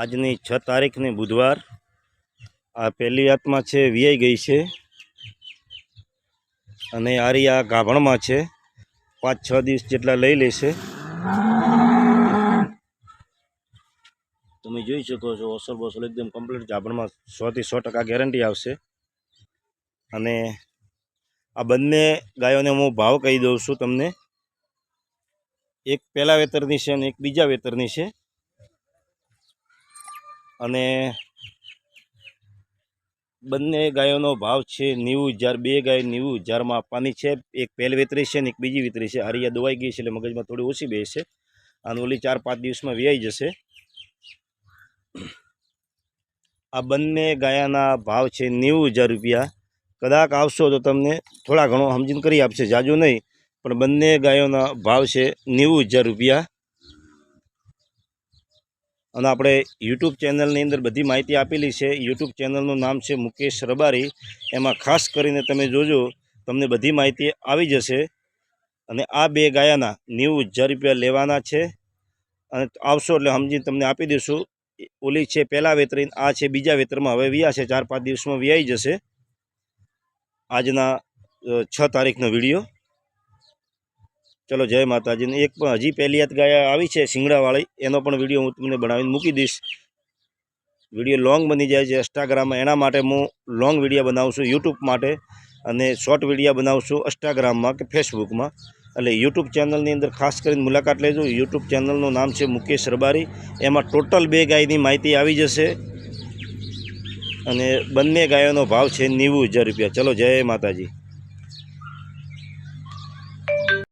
આજની છ તારીખની બુધવાર આ પહેલી આત્મા છે, વિયાઈ ગઈ છે અને આરી આ ગાભણમાં છે. પાંચ, છ દિવસ જેટલા લઈ લેશે તમે જોઈ શકો છો ઓસલ બોસલ એકદમ કમ્પ્લીટ ગાભણમાં સોથી સો ટકા ગેરંટી આવશે. અને આ બંને ગાયોને હું ભાવ કહી દઉં છું તમને. એક પહેલા વેતરની છે અને એક બીજા વેતરની છે. અને બંને ગાયોનો ભાવ છે નેવું હજાર, બે ગાય નેવું હજારમાં આપવાની છે. એક પહેલ વેતરી છે ને એક બીજી વેતરી છે. હરિયા દવાઈ ગઈ છે એટલે મગજમાં થોડી ઓછી બેસે અને ઓલી ચાર પાંચ દિવસમાં વ્યાઈ જશે. આ બંને ગાયાના ભાવ છે નેવું હજાર રૂપિયા. કદાચ આવશો તો તમને થોડા ઘણો સમજીને કરી આપશે. જાજુ નહીં, પણ બંને ગાયોના ભાવ છે નેવું હજાર રૂપિયા. અને આપણે યુટ્યુબ ચેનલની અંદર બધી માહિતી આપેલી છે. યુટ્યુબ ચેનલનું નામ છે મુકેશ રબારી. એમાં ખાસ કરીને તમે જોજો, તમને બધી માહિતી આવી જશે. અને આ બે ગાયાના નેવું હજાર રૂપિયા લેવાના છે. અને આવશો એટલે સમજી તમને આપી દઈશું. ઓલી છે પહેલાં વેતરીને, આ છે બીજા વેતરમાં. હવે વ્યા છે, ચાર પાંચ દિવસમાં વ્યાઈ જશે. આજના છ તારીખનો વીડિયો. ચલો, જય માતાજીને એક પણ હજી પહેલી હાથ ગાય આવી છે, શિંગડાવાળી. એનો પણ વીડિયો હું તમને બનાવીને મૂકી દઈશ. વીડિયો લોંગ બની જાય છે ઇન્સ્ટાગ્રામમાં એના માટે હું લોંગ વીડિયો બનાવું છું યુટ્યુબ માટે અને શોર્ટ વીડિયો બનાવું છું ઇન્સ્ટાગ્રામમાં કે ફેસબુકમાં એટલે યુટ્યુબ ચેનલની અંદર ખાસ કરીને મુલાકાત લેજો. યુટ્યુબ ચેનલનું નામ છે મુકેશ રબારી. એમાં ટોટલ બે ગાયની માહિતી આવી જશે. અને બંને ગાયોનો ભાવ છે નેવું હજાર રૂપિયા. ચલો, જય માતાજી.